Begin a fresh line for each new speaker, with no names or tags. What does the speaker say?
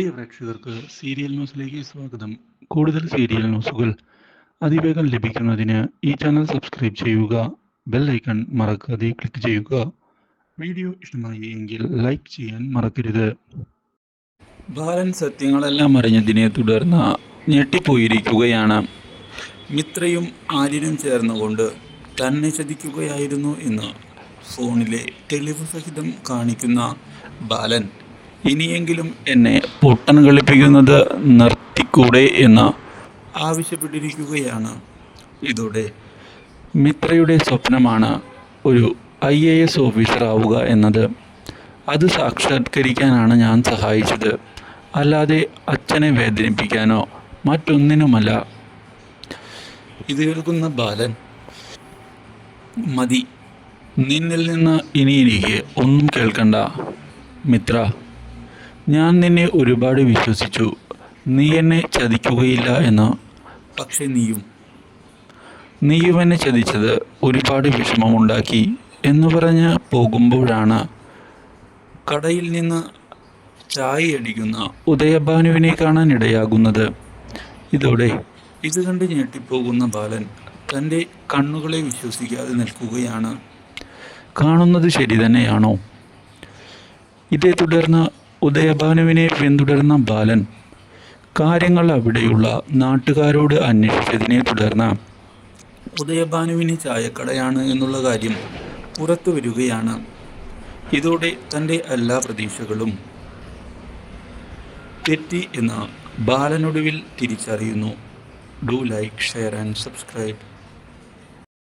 പ്രിയ പ്രേക്ഷകർക്ക് സീരിയൽ ന്യൂസിലേക്ക് സ്വാഗതം. കൂടുതൽ സീരിയൽ ന്യൂസുകൾ അതിവേഗം ലഭിക്കുന്നതിന് ഈ ചാനൽ സബ്സ്ക്രൈബ് ചെയ്യുക ബെൽ ഐക്കൺ മറക്കാതെ ക്ലിക്ക് ചെയ്യുക. വീഡിയോ ഇഷ്ടമായി എങ്കിൽ ലൈക്ക് ചെയ്യാൻ മറക്കരുത്. ബാലൻ സത്യങ്ങളെല്ലാം അറിഞ്ഞതിനെ തുടർന്ന് ഞെട്ടിപ്പോയിരിക്കുകയാണ്. മിത്രയും ആര്യനും ചേർന്നുകൊണ്ട് തന്നെ ചതിക്കുകയായിരുന്നു എന്ന് ഫോണിലെ തെളിവ് സഹിതം കാണിക്കുന്ന ബാലൻ. ഇനിയെങ്കിലും എന്നെ പൊട്ടൻ കളിപ്പിക്കുന്നത് നിർത്തിക്കൂടെ എന്ന് ആവശ്യപ്പെട്ടിരിക്കുകയാണ്. ഇതോടെ മിത്രയുടെ സ്വപ്നമാണ് ഒരു ഐ എ എസ് ഓഫീസർ ആവുക എന്നത്. അത് സാക്ഷാത്കരിക്കാനാണ് ഞാൻ സഹായിച്ചത്. അല്ലാതെ അച്ഛനെ വേദനിപ്പിക്കാനോ മറ്റൊന്നിനുമല്ല. ഇത് കേൾക്കുന്ന ബാലൻ മതി. നിന്നിൽ നിന്ന് ഇനി എനിക്ക് ഒന്നും കേൾക്കണ്ട. മിത്ര ഞാൻ നിന്നെ ഒരുപാട് വിശ്വസിച്ചു. നീ എന്നെ ചതിക്കുകയില്ല എന്ന്. പക്ഷെ നീയും. നീയും എന്നെ ചതിച്ചത് ഒരുപാട് വിഷമമുണ്ടാക്കി എന്ന് പറഞ്ഞ് പോകുമ്പോഴാണ്. കടയിൽ നിന്ന് ചായ അടിക്കുന്ന ഉദയഭാനുവിനെ കാണാൻ ഇടയാകുന്നത് ഇതോടെ ഇത് കണ്ട് ഞെട്ടിപ്പോകുന്ന ബാലൻ തന്റെ കണ്ണുകളെ വിശ്വസിക്കാതെ നിൽക്കുകയാണ്. കാണുന്നത് ശരി തന്നെയാണോ? ഇതേ തുടർന്ന് ഉദയഭാനുവിനെ പിന്തുടർന്ന ബാലൻ കാര്യങ്ങൾ അവിടെയുള്ള നാട്ടുകാരോട് അന്വേഷിച്ചതിനെ തുടർന്ന് ഉദയഭാനുവിന് ചായക്കടയാണ് എന്നുള്ള കാര്യം പുറത്തു വരികയാണ്. ഇതോടെ തന്റെ എല്ലാ പ്രതീക്ഷകളും തെറ്റി എന്ന് ബാലനൊടുവിൽ തിരിച്ചറിയുന്നു. Do like share and subscribe.